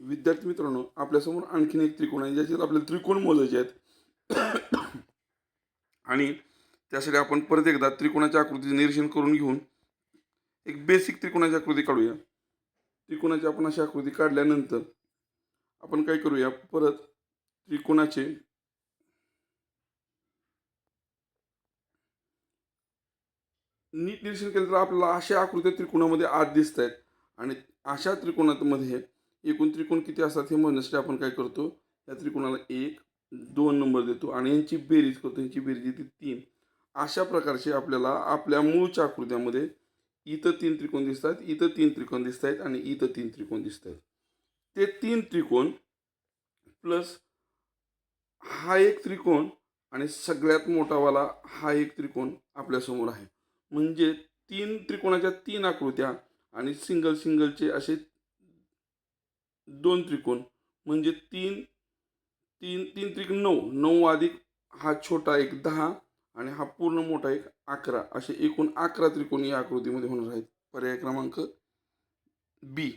विद्यार्थी मित्रांनो आपल्यासमोर आणखीन एक त्रिकोण आहे ज्याच्यात आपल्याला त्रिकोण मोजायचे आहेत. आणि त्यासाठी आपण परत एकदा त्रिकोणाच्या आकृतीचे निरीक्षण करून घेऊन एक बेसिक त्रिकोणाची आकृती काढूया. त्रिकोणाची आपण अशी आकृती काढल्यानंतर आपण काय करूया परत त्रिकोणाचे नीट निरीक्षण केलं तर आपल्याला अशा आकृत्या त्रिकोणामध्ये आत दिसत आहेत आणि अशा त्रिकोणामध्ये एकूण त्रिकोण किती असतात हे मोजण्यासाठी आपण काय करतो? या त्रिकोणाला एक दोन नंबर देतो आणि यांची बेरीज करतो. यांची बेरीज येते तीन. अशा प्रकारचे आपल्याला आपल्या मूळच्या आकृत्यामध्ये इथं तीन त्रिकोण दिसतात इथं तीन त्रिकोण दिसत आहेत आणि इथं तीन त्रिकोण दिसत आहेत ते तीन त्रिकोण प्लस हा एक त्रिकोण आणि सगळ्यात मोठावाला हा एक त्रिकोण आपल्यासमोर आहे. म्हणजे तीन त्रिकोणाच्या तीन आकृत्या आणि सिंगल सिंगलचे असे दोन त्रिकोण म्हणजे तीन तीन तीन त्रिकोण नऊ. नऊ अधिक हा छोटा एक दहा आणि हा पूर्ण मोठा एक अकरा. असे एकूण अकरा त्रिकोण या आकृतीमध्ये होणार आहेत. पर्याय क्रमांक बी.